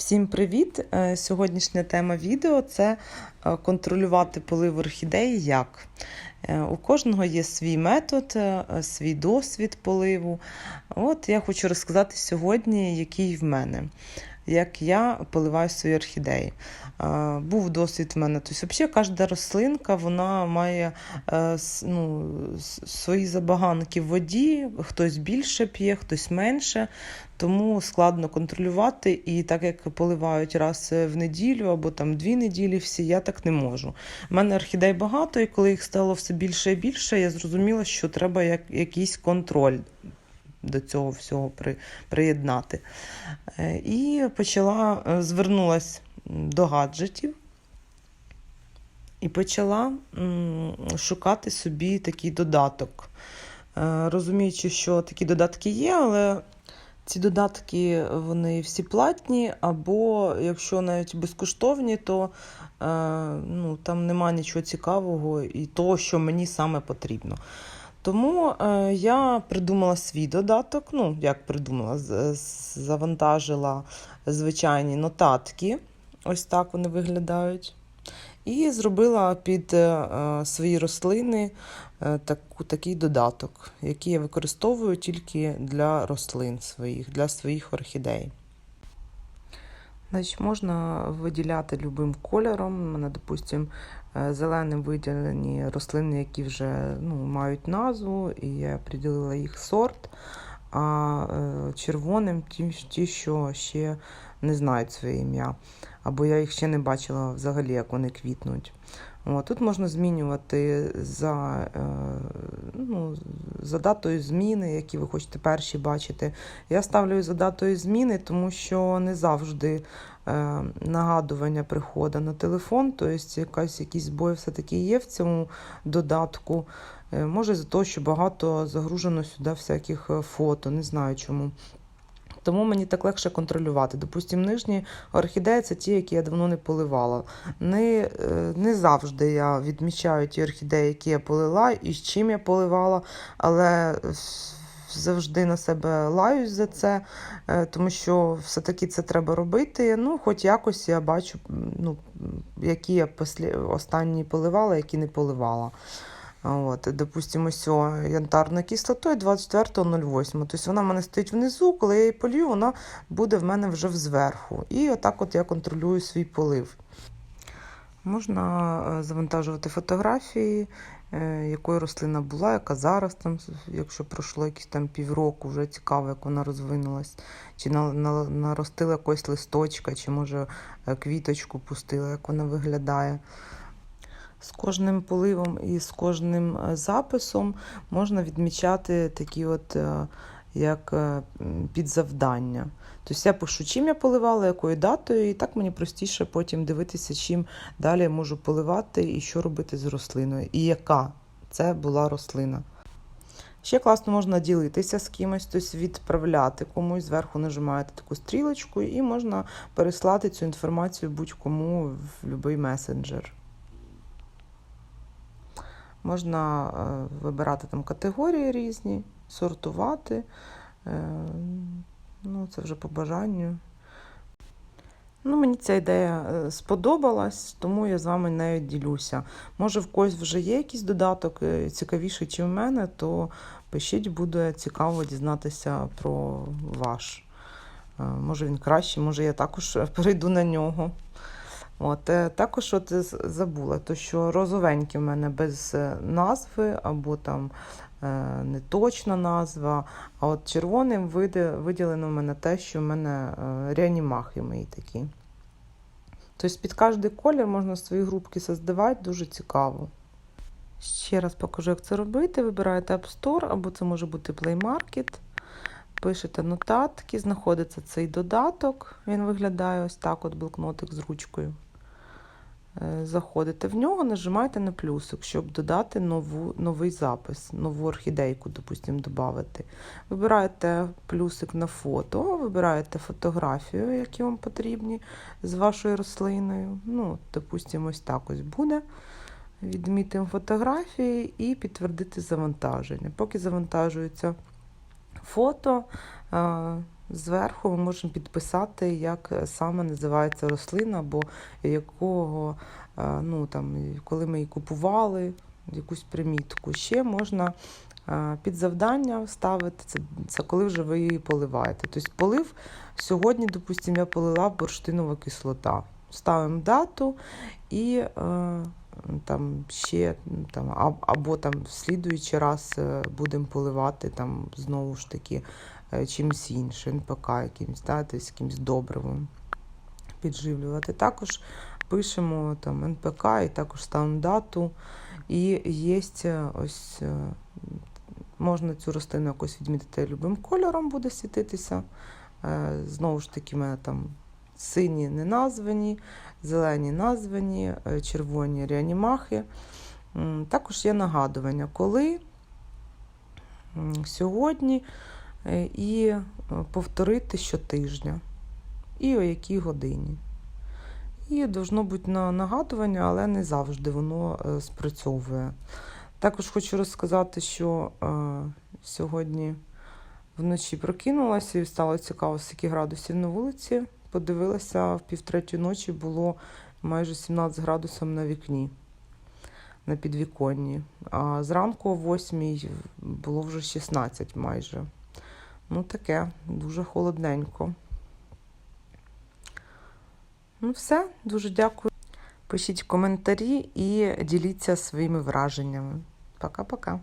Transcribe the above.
Всім привіт! Е, Сьогоднішня тема відео це е, контролювати полив орхідеї як. Е, У кожного є свій метод, свій досвід поливу. От я хочу розказати сьогодні, який в мене, як я поливаю свої орхідеї. Був досвід в мене. Тобто, взагалі, кожна рослинка вона має е, ну, свої забаганки в воді, хтось більше п'є, хтось менше тому складно контролювати. І так як поливають раз в неділю або там дві неділі, всі я так не можу. У мене орхідей багато, і коли їх стало все більше і більше, я зрозуміла, що треба як, якийсь контроль. До цього всього при, приєднати. Е, І почала, е, звернулась до гаджетів і почала шукати собі такий додаток. Е, Розуміючи, що такі додатки є, але ці додатки вони всі платні, або якщо навіть безкоштовні, то ну, там нема нічого цікавого і того, що мені саме потрібно. Тому е, я придумала свій додаток. Ну, як придумала, з- завантажила звичайні нотатки. Ось так вони виглядають. І зробила під е, е, свої рослини е, таку, такий додаток, який я використовую тільки для рослин своїх, для своїх орхідей. Значить, можна виділяти любим кольором. У мене, допустимо, е, зеленим виділені рослини, які вже ну, мають назву, і я приділила їх сорт, а е, червоним ті, що ще не знають своє ім'я. Або я їх ще не бачила взагалі, як вони квітнуть. О, тут можна змінювати за, е, ну, за датою зміни, які ви хочете перші бачити. Я ставлю за датою зміни, тому що не завжди е, нагадування приходить на телефон, тобто якась, якийсь збой все-таки є в цьому додатку. Е, може, за те, що багато загружено сюди всяких фото, не знаю чому. Тому мені так легше контролювати. Допустимо, нижні орхідеї це ті, які я давно не поливала. Не, е, не завжди я відмічаю ті орхідеї, які я полила і з чим я поливала, але завжди на себе лаюсь за це, е, тому що все-таки це треба робити. Ну, хоч якось я бачу, ну, які я останні поливала, які не поливала. От, допустимо, ось янтарною кислотою 24.08. Тобто вона в мене стоїть внизу, коли я її полью, вона буде в мене вже зверху. І отак от я контролюю свій полив. Можна е, завантажувати фотографії, е, якою рослина була, яка зараз, там, якщо пройшло якісь там півроку, вже цікаво, як вона розвинулась, чи на, на, наростила якось листочка, чи може е, квіточку пустила, як вона виглядає. З кожним поливом і з кожним е, записом можна відмічати такі от е, як е, підзавдання. Тобто я пишу, чим я поливала, якою датою, і так мені простіше потім дивитися, чим далі я можу поливати і що робити з рослиною, і яка це була рослина. Ще класно можна ділитися з кимось, тобто відправляти комусь, зверху нажимаєте таку стрілочку, і можна переслати цю інформацію будь-кому в будь-який месенджер. Можна е, вибирати там категорії різні, сортувати. Е, ну, це вже по бажанню. Ну, мені ця ідея е, сподобалась, тому я з вами нею ділюся. Може, в когось вже є якийсь додаток цікавіший, ніж в мене, то пишіть, буде цікаво дізнатися про ваш. Може він кращий, може я також перейду на нього. От, е, також от забула, то що розовенькі в мене без е, назви або там е, неточна назва. А от червоним виділено в мене те, що в мене е, реанімахи мої такі. Тобто під кожний колір можна свої групки создавати, дуже цікаво. Ще раз покажу, як це робити. Вибираєте App Store, або це може бути Play Market. Пишете нотатки, знаходиться цей додаток. Він виглядає ось так: от блокнотик з ручкою. Е, Заходите в нього, нажимаєте на плюсик, щоб додати нову, новий запис, нову орхідейку, допустимо, додати. Вибираєте плюсик на фото, вибираєте фотографію, які вам потрібні з вашою рослиною. Ну, допустимо, ось так ось буде. Відмітимо фотографії і підтвердити завантаження. Поки завантажується фото, е, зверху ми можемо підписати, як саме називається рослина, або якого, е, ну, там, коли ми її купували, якусь примітку. Ще можна е, під завдання ставити, це, це коли вже ви її поливаєте. Тобто полив сьогодні, допустимо, я полила бурштинова кислота. Ставимо дату і е, там ще там, або там в слідуючий раз е, будемо поливати там знову ж таки е, чимось іншим, НПК якимось, да, якимось добривом підживлювати. Також пишемо там НПК і також ставимо дату. І є ось е, можна цю рослину якось відмітити любим кольором, буде світитися. Знову ж таки, мене там сині не названі, зелені названі, е, червоні реанімахи. Також є нагадування, коли сьогодні е, і е, повторити щотижня, і о якій годині. І должно бути на нагадування, але не завжди воно спрацьовує. Також хочу розказати, що сьогодні вночі прокинулася і стало цікаво, скільки градусів на вулиці. Подивилася, в півтретьої ночі було майже 17 градусів на вікні, на підвіконні. А зранку о 8 було вже 16 майже. Ну, таке, дуже холодненько. Ну, все, дуже дякую. Пишіть коментарі і діліться своїми враженнями. Пока-пока.